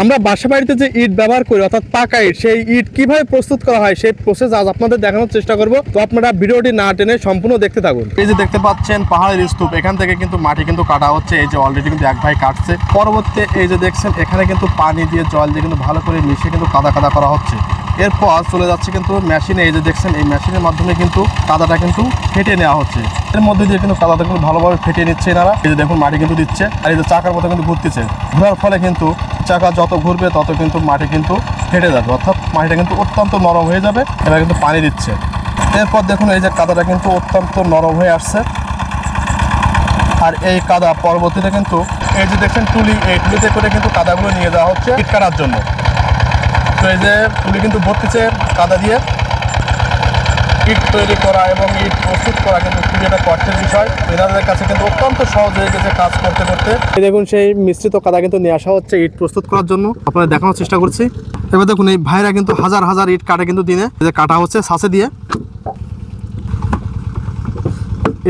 আমরা বাসা বাড়িতে যে ইট ব্যবহার করি, অর্থাৎ পাকা ইট, সেই ইট কীভাবে প্রস্তুত করা হয় সেই প্রসেস আজ আপনাদের দেখানোর চেষ্টা করব। তো আপনারা ভিডিওটি না টেনে সম্পূর্ণ দেখতে থাকুন। এই যে দেখতে পাচ্ছেন, পাহাড়ের স্তূপ, এখান থেকে কিন্তু মাটি কিন্তু কাটা হচ্ছে, এই যে অলরেডি কিন্তু এক ভাই কাটছে। পরবর্তী এই যে দেখছেন, এখানে কিন্তু পানি দিয়ে জল দিয়ে কিন্তু ভালো করে মিশিয়ে কিন্তু কাদা কাদা করা হচ্ছে। এরপর চলে যাচ্ছে কিন্তু মেশিনে এই যে দেখছেন, এই মেশিনের মাধ্যমে কিন্তু কাদাটা কিন্তু ফেটে নেওয়া হচ্ছে। এর মধ্যে দিয়ে কিন্তু কাদাটা কিন্তু ভালোভাবে ফেটে নিচ্ছে এনারা। এই যে দেখুন, মাটি কিন্তু দিচ্ছে, আর এই যে চাকার মতো কিন্তু ঘুরতেছে। ঘোরার ফলে কিন্তু চাকা যত ঘুরবে তত কিন্তু মাটি কিন্তু ফেটে যাবে। অর্থাৎ মাটিটা কিন্তু অত্যন্ত নরম হয়ে যাবে, এবার কিন্তু পানি দিচ্ছে। এরপর দেখুন এই যে কাদাটা কিন্তু অত্যন্ত নরম হয়ে আসছে। আর এই কাদা পরবর্তীতে কিন্তু এই যে দেখছেন টুলি এই টুলিতে করে কিন্তু কাদাগুলো নিয়ে যাওয়া হচ্ছে ইট কাটার জন্য। তো এই যে টুলি কিন্তু ভর্তিছে কাদা দিয়ে। ইট তৈরি করা এবং ইট প্রস্তুত করা কিন্তু খুবই কষ্টের বিষয়। এনাদের কাছে কিন্তু অত্যন্ত সহজ হয়ে গেছে কাজ করতে করতে। দেখুন, সেই মিশ্রিত কাদা কিন্তু নিয়ে আসা হচ্ছে ইট প্রস্তুত করার জন্য। আপনাদের দেখানোর চেষ্টা করছি। এবার দেখুন, এই ভাইরা কিন্তু হাজার হাজার ইট কাটে কিন্তু দিনে। যে কাটা হচ্ছে সাসে দিয়ে।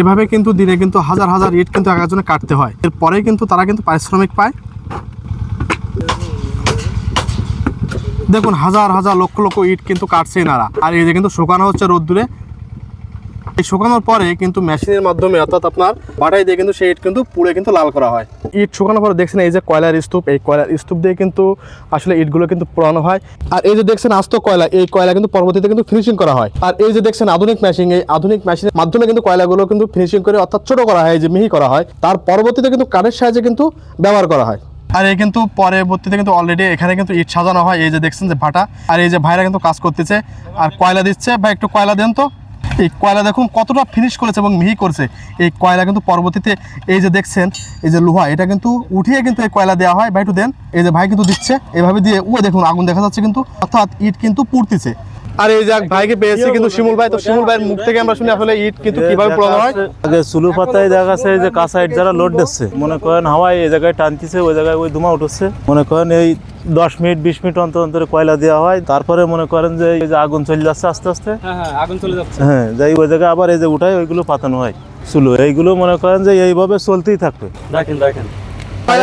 এভাবে কিন্তু দিনে কিন্তু হাজার হাজার ইট কিন্তু এক একজনে কাটতে হয়। এরপরে কিন্তু তারা কিন্তু পারিশ্রমিক পায়। দেখুন, হাজার হাজার লক্ষ লক্ষ ইট কিন্তু কাটছে এনারা। আর এই যে কিন্তু শুকানো হচ্ছে রোদ্দুরে। শুকানোর পরে কিন্তু মেশিনের মাধ্যমে অর্থাৎ আপনার বাটাই দিয়ে কিন্তু সেই ইট কিন্তু পুড়ে কিন্তু লাল করা হয়। ইট শুকানোর পরে দেখছেন এই যে কয়লার স্তূপ, এই কয়লার স্তূপ দিয়ে কিন্তু আসলে ইটগুলো কিন্তু পোড়ানো হয়। আর এই যে দেখছেন আস্ত কয়লা, এই কয়লা কিন্তু পরবর্তীতে কিন্তু ফিনিশিং করা হয়। আর এই যে দেখছেন আধুনিক মেশিন এই আধুনিক মেশিনের মাধ্যমে কিন্তু কয়লাগুলো কিন্তু ফিনিশিং করে অর্থাৎ ছোট করা হয়, এই যে মিহি করা হয়, তার পরবর্তীতে কিন্তু কাঠের সাহায্যে কিন্তু ব্যবহার করা হয়। আর এই কিন্তু পরবর্তীতে কিন্তু অলরেডি এখানে কিন্তু ইট সাজানো হয়, এই যে দেখছেন যে ভাটা। আর এই যে ভাইরা কিন্তু কাজ করতেছে, আর কয়লা দিচ্ছে বা একটু কয়লা দেন তো। এই কয়লা দেখুন কতটা ফিনিশ করেছে এবং মিহি করেছে। এই কয়লা কিন্তু পরবর্তীতে এই যে দেখছেন এই যে লোহা এটা কিন্তু উঠিয়ে কিন্তু এই কয়লা দেওয়া হয়। ভাই একটু দেন। এই যে ভাই কিন্তু দিচ্ছে এভাবে দিয়ে ও দেখুন আগুন দেখা যাচ্ছে কিন্তু। অর্থাৎ ইট কিন্তু পুড়তেছে। আর এই যে ভাইকে পেয়েছি কিন্তু শিমুল ভাই তো শিমুল ভাইয়ের মুখ থেকে আমরা শুনি আসলে ইট কিন্তু কীভাবে পোড়ানো হয়। আগে সুলু পাতায় দেখা যাচ্ছে যে কাঁচা ইট যারা লোড দিচ্ছে। মনে করেন হাওয়ায় এই জায়গায় টানতেছে ওই জায়গায় ওই ধুমা উঠছে। মনে করেন এই দশ মিনিট বিশ মিনিট অন্তর অন্তর কয়লা দেওয়া হয়। তারপরে মনে করেন যে এই যে আগুন চলে যাচ্ছে আস্তে আস্তে। হ্যাঁ হ্যাঁ আগুন চলে যাচ্ছে। হ্যাঁ যাই ওই জায়গায় আবার এই যে উঠায় ওইগুলো পাতানো হয় সুলু এইগুলো মনে করেন যে এইভাবে চলতেই থাকবে। দেখেন দেখেন আর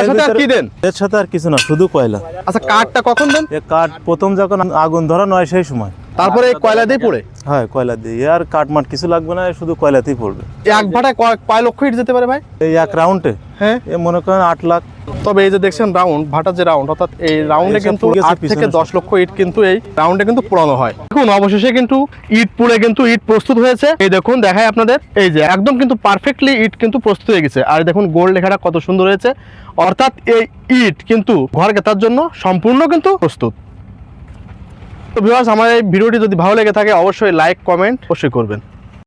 এর সাথে আর কিছু না শুধু কয়লা। আচ্ছা কাঠটা কখন দেন? কাঠ প্রথম যখন আগুন ধরা নয় সেই সময়। তারপরে এই কয়লা দিয়ে পড়ে? হ্যাঁ কয়লা দিয়ে। এ আর কাঠ মাঠ কিছু লাগবে না শুধু কয়লাতেই পড়বে। এক ভাটায় কয়- কয় লক্ষ ইট যেতে পারে ভাই? এই এক রাউন্ডে হ্যাঁ। মনে করেন আট লাখ তবে এই যে দেখছেন রাউন্ড ভাটার যে রাউন্ড অর্থাৎ এই রাউন্ডে কিন্তু আট থেকে দশ লক্ষ ইট কিন্তু এই রাউন্ডে কিন্তু পুরানো হয়। দেখুন অবশেষে কিন্তু ইট পুড়ে কিন্তু ইট প্রস্তুত হয়েছে। এই দেখুন দেখায় আপনাদের। এই যে একদম কিন্তু পারফেক্টলি ইট কিন্তু প্রস্তুত হয়ে গেছে। আর দেখুন গোল লেখাটা কত সুন্দর হয়েছে। অর্থাৎ এই ইট কিন্তু ঘর গেতার জন্য সম্পূর্ণ কিন্তু প্রস্তুত। তো ভিউয়ার্স আমার এই ভিডিওটি যদি ভালো লেগে থাকে অবশ্যই লাইক কমেন্ট অবশ্যই করবেন।